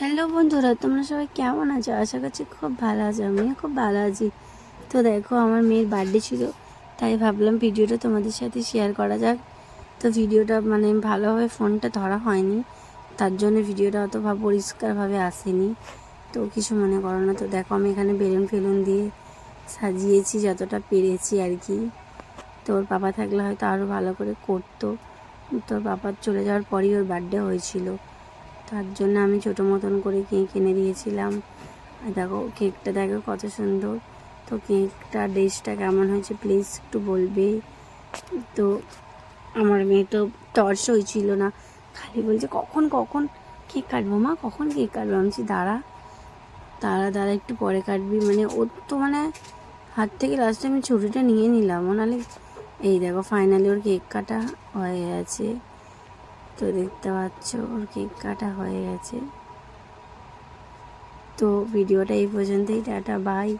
Hello বন্ধুরা, তোমরা সবাই কেমন আছো? আশা করছি খুব ভালো আছো, আমিও খুব ভালো আছি। তো দেখো, আমার মেয়ের বার্থডে ছিল, তাই ভাবলাম ভিডিওটা তোমাদের সাথে শেয়ার করা যাক। তো ভিডিওটা মানে ভালোভাবে ফোনটা ধরা হয়নি, তার জন্য ভিডিওটা অত ভাব পরিষ্কারভাবে আসেনি। তো কিছু মনে করো না, তো দেখো, আমি এখানে বেলুন ফেলুন দিয়ে সাজিয়েছি, যতটা পেরেছি আর কি। তোর বাবা থাকলে হয়তো আরও ভালো করে করতো। তোর বাবার চলে যাওয়ার পরই ওর বার্থডে হয়েছিল। তার জন্য আমি ছোটো মতন করে কেক এনে দিয়েছিলাম। আর দেখো, কেকটা দেখো কত সুন্দর। তো কেকটা ড্রেসটা কেমন হয়েছে প্লিজ একটু বলবে? তো আমার মেয়ে তো টর্চ হয়েছিল না। খালি বলছে, কখন কখন কেক কাটবো মা? কখন কেক কাটবো? আমি দাঁড়া দাঁড়া দাঁড়া, একটু পরে কাটবি। মানে ওর তো মানে হাত থেকে লাস্টে আমি ছুরিটা নিয়ে নিলাম। ও নাহলে এই দেখো ফাইনালি ওর কেক কাটা হয়ে গেছে। তো দেখতে পাচ্ছ ওর কেক কাটা হয়ে গেছে। তো ভিডিওটা এই পর্যন্তই টাটা বাই।